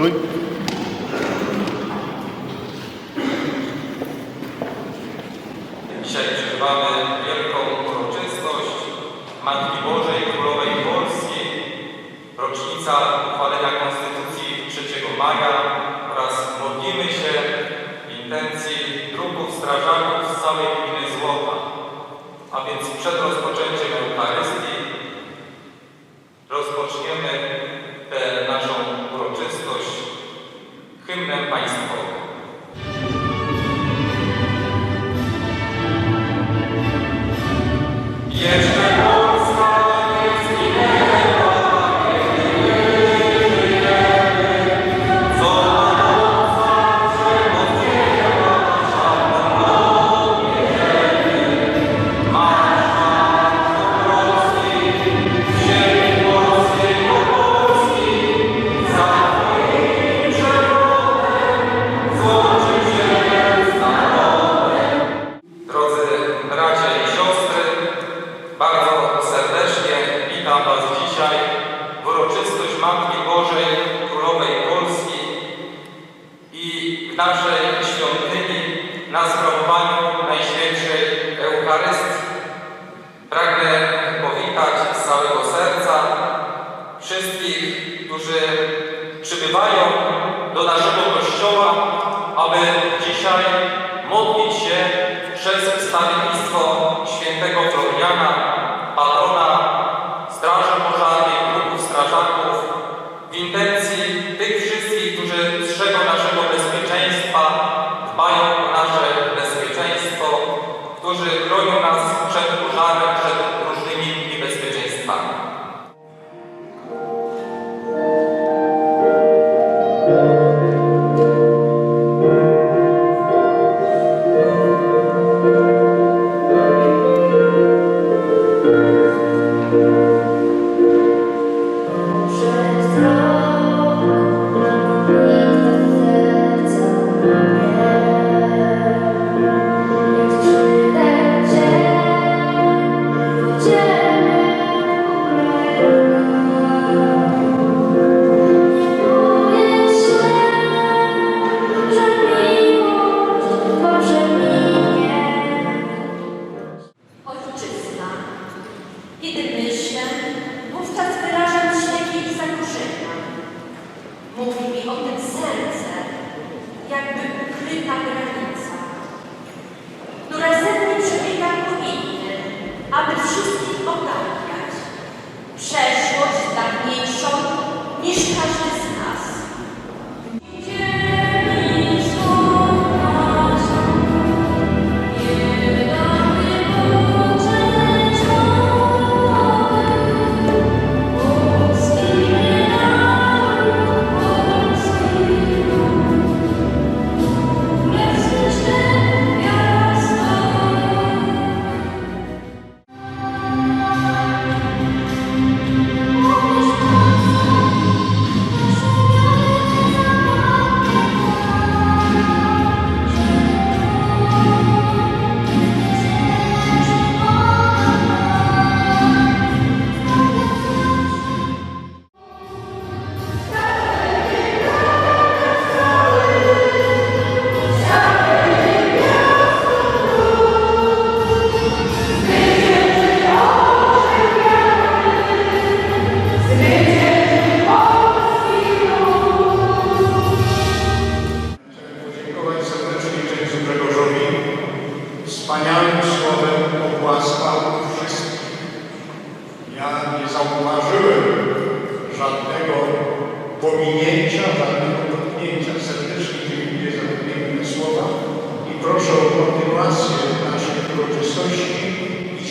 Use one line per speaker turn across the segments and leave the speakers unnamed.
Foi? a bicycle. Panią Najświętszej Eucharystii. Pragnę powitać z całego serca wszystkich, którzy przybywają do naszego Kościoła, aby dzisiaj modlić się przez wstawiennictwo świętego Floriana
Kiedy myślę, wówczas wyrażam śniegi i zakorzenia. Mówi mi o tym serce, jakby ukryta granica.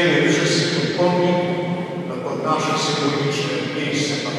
є найбільше світові, на наших сьогоднішніх місцях.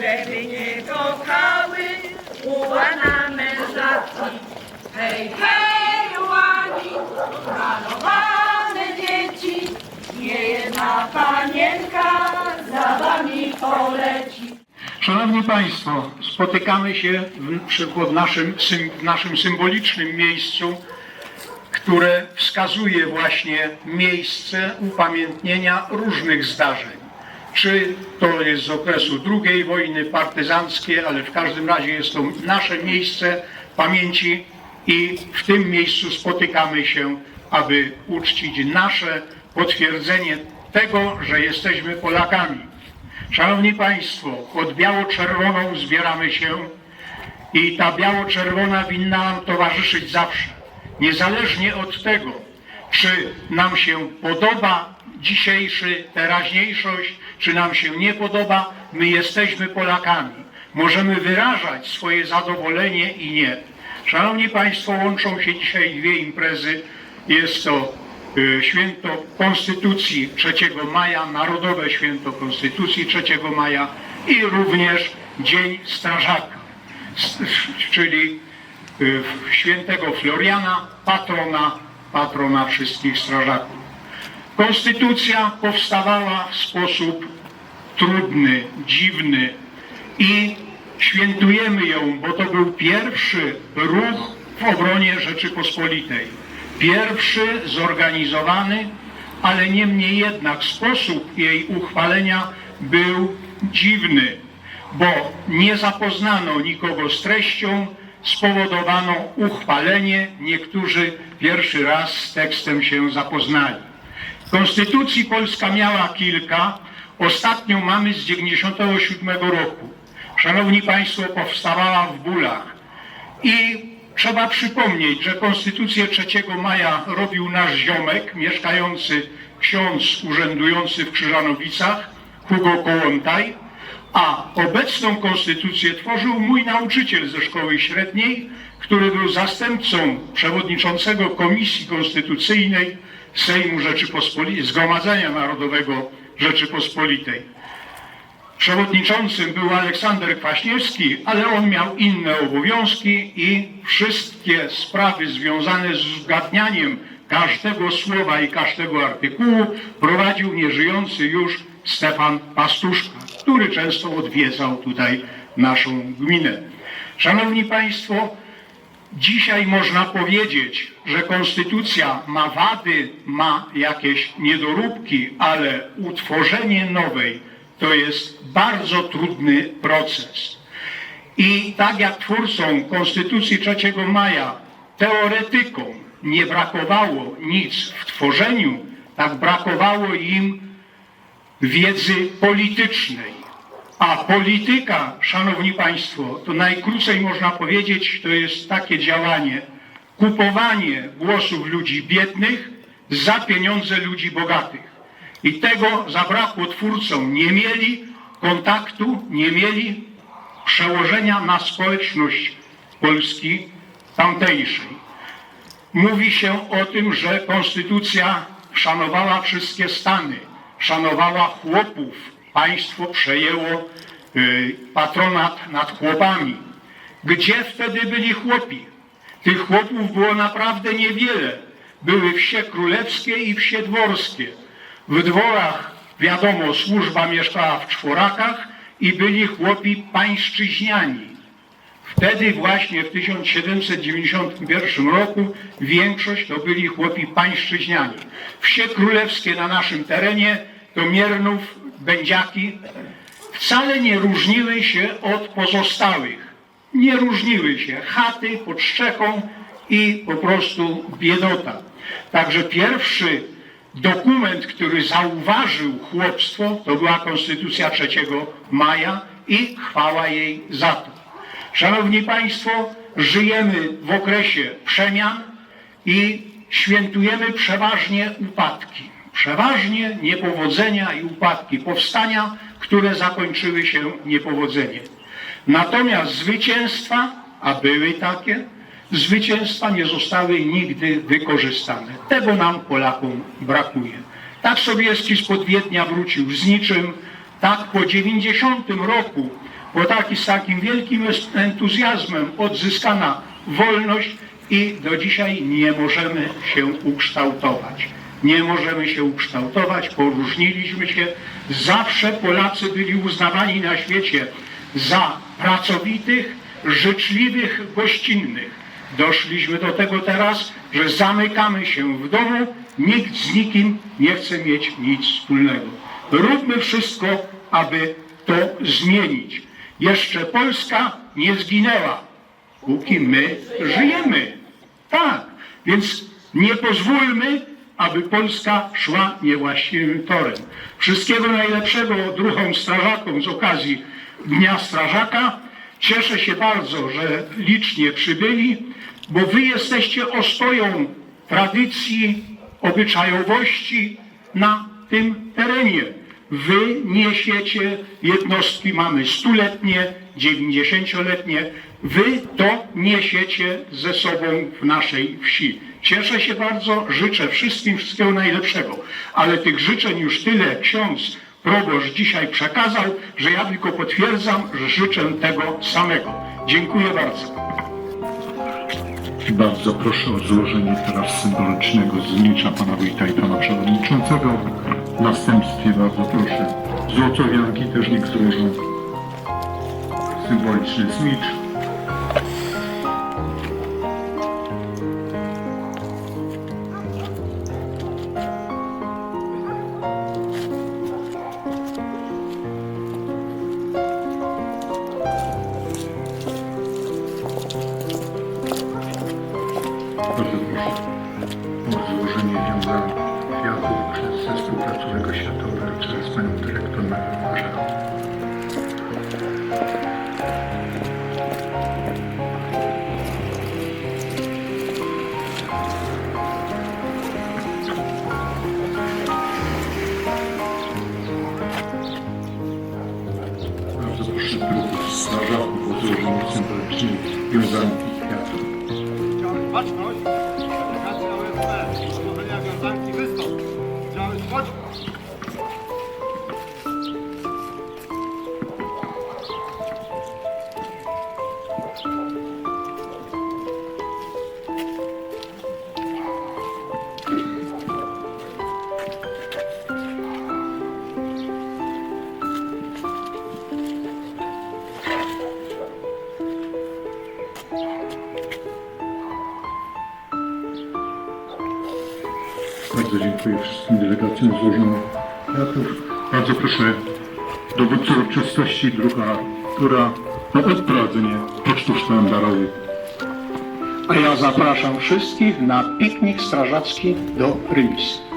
żeby nie
kochały ułana mężatki.
Hej, hej, ułani, malowane dzieci, nie jedna panienka za wami poleci.
Szanowni Państwo, spotykamy się w, w, naszym, w naszym symbolicznym miejscu, które wskazuje właśnie miejsce upamiętnienia różnych zdarzeń. Czy to jest z okresu II wojny partyzanckiej, ale w każdym razie jest to nasze miejsce pamięci i w tym miejscu spotykamy się, aby uczcić nasze potwierdzenie tego, że jesteśmy Polakami. Szanowni Państwo, pod biało-czerwoną zbieramy się i ta biało-czerwona winna nam towarzyszyć zawsze. Niezależnie od tego, czy nam się podoba dzisiejszy, teraźniejszość, czy nam się nie podoba, my jesteśmy Polakami. Możemy wyrażać swoje zadowolenie i nie. Szanowni Państwo, łączą się dzisiaj dwie imprezy. Jest to y, święto Konstytucji 3 maja, Narodowe Święto Konstytucji 3 maja i również Dzień Strażaka, czyli y, świętego Floriana, patrona, patrona wszystkich strażaków. Konstytucja powstawała w sposób trudny, dziwny i świętujemy ją, bo to był pierwszy ruch w obronie Rzeczypospolitej. Pierwszy zorganizowany, ale niemniej jednak sposób jej uchwalenia był dziwny, bo nie zapoznano nikogo z treścią, spowodowano uchwalenie, niektórzy pierwszy raz z tekstem się zapoznali. Konstytucji Polska miała kilka, ostatnią mamy z 97 roku. Szanowni Państwo, powstawała w bólach. I trzeba przypomnieć, że Konstytucję 3 maja robił nasz ziomek, mieszkający ksiądz urzędujący w Krzyżanowicach, Hugo Kołątaj, a obecną konstytucję tworzył mój nauczyciel ze szkoły średniej, który był zastępcą przewodniczącego Komisji Konstytucyjnej Sejmu Rzeczypospolitej, Zgromadzenia Narodowego Rzeczypospolitej. Przewodniczącym był Aleksander Kwaśniewski, ale on miał inne obowiązki i wszystkie sprawy związane z uzgadnianiem każdego słowa i każdego artykułu prowadził nieżyjący już Stefan Pastuszka, który często odwiedzał tutaj naszą gminę. Szanowni Państwo, Dzisiaj można powiedzieć, że konstytucja ma wady, ma jakieś niedoróbki, ale utworzenie nowej to jest bardzo trudny proces. I tak jak twórcom Konstytucji 3 maja, teoretykom nie brakowało nic w tworzeniu, tak brakowało im wiedzy politycznej. A polityka, szanowni państwo, to najkrócej można powiedzieć, to jest takie działanie, kupowanie głosów ludzi biednych za pieniądze ludzi bogatych. I tego zabrakło twórcom. Nie mieli kontaktu, nie mieli przełożenia na społeczność Polski tamtejszej. Mówi się o tym, że konstytucja szanowała wszystkie stany, szanowała chłopów. Państwo przejęło y, patronat nad chłopami. Gdzie wtedy byli chłopi? Tych chłopów było naprawdę niewiele. Były wsie królewskie i wsie dworskie. W dworach, wiadomo, służba mieszkała w czworakach i byli chłopi pańszczyźniani. Wtedy właśnie w 1791 roku większość to byli chłopi pańszczyźniani. Wsie królewskie na naszym terenie to Miernów, Będziaki wcale nie różniły się od pozostałych. Nie różniły się. Chaty pod strzechą i po prostu biedota. Także pierwszy dokument, który zauważył chłopstwo, to była Konstytucja 3 maja i chwała jej za to. Szanowni Państwo, żyjemy w okresie przemian i świętujemy przeważnie upadki. Przeważnie niepowodzenia i upadki, powstania, które zakończyły się niepowodzeniem. Natomiast zwycięstwa, a były takie, zwycięstwa nie zostały nigdy wykorzystane. Tego nam Polakom brakuje. Tak Sobieski spod Wiednia wrócił z niczym, tak po 90 roku, po taki, z takim wielkim entuzjazmem odzyskana wolność, i do dzisiaj nie możemy się ukształtować. Nie możemy się ukształtować, poróżniliśmy się. Zawsze Polacy byli uznawani na świecie za pracowitych, życzliwych, gościnnych. Doszliśmy do tego teraz, że zamykamy się w domu, nikt z nikim nie chce mieć nic wspólnego. Róbmy wszystko, aby to zmienić. Jeszcze Polska nie zginęła, póki my żyjemy. Tak, więc nie pozwólmy, aby Polska szła niewłaściwym torem. Wszystkiego najlepszego druhom strażakom z okazji Dnia Strażaka. Cieszę się bardzo, że licznie przybyli, bo wy jesteście ostoją tradycji, obyczajowości na tym terenie. Wy niesiecie jednostki, mamy stuletnie, dziewięćdziesięcioletnie, wy to niesiecie ze sobą w naszej wsi. Cieszę się bardzo, życzę wszystkim wszystkiego najlepszego, ale tych życzeń już tyle ksiądz proboszcz dzisiaj przekazał, że ja tylko potwierdzam, że życzę tego samego. Dziękuję bardzo.
Bardzo proszę o złożenie teraz symbolicznego znicza pana wójta i pana przewodniczącego. W następstwie bardzo proszę złotowianki też niech złożą symboliczny znicz. Oświatowych przez panią Bardzo dziękuję wszystkim delegacjom złożonych kwiatów. Bardzo proszę dowódcę uroczystości druga tura na odprowadzenie pocztów sztandarowych.
A ja zapraszam wszystkich na piknik strażacki do Rymis.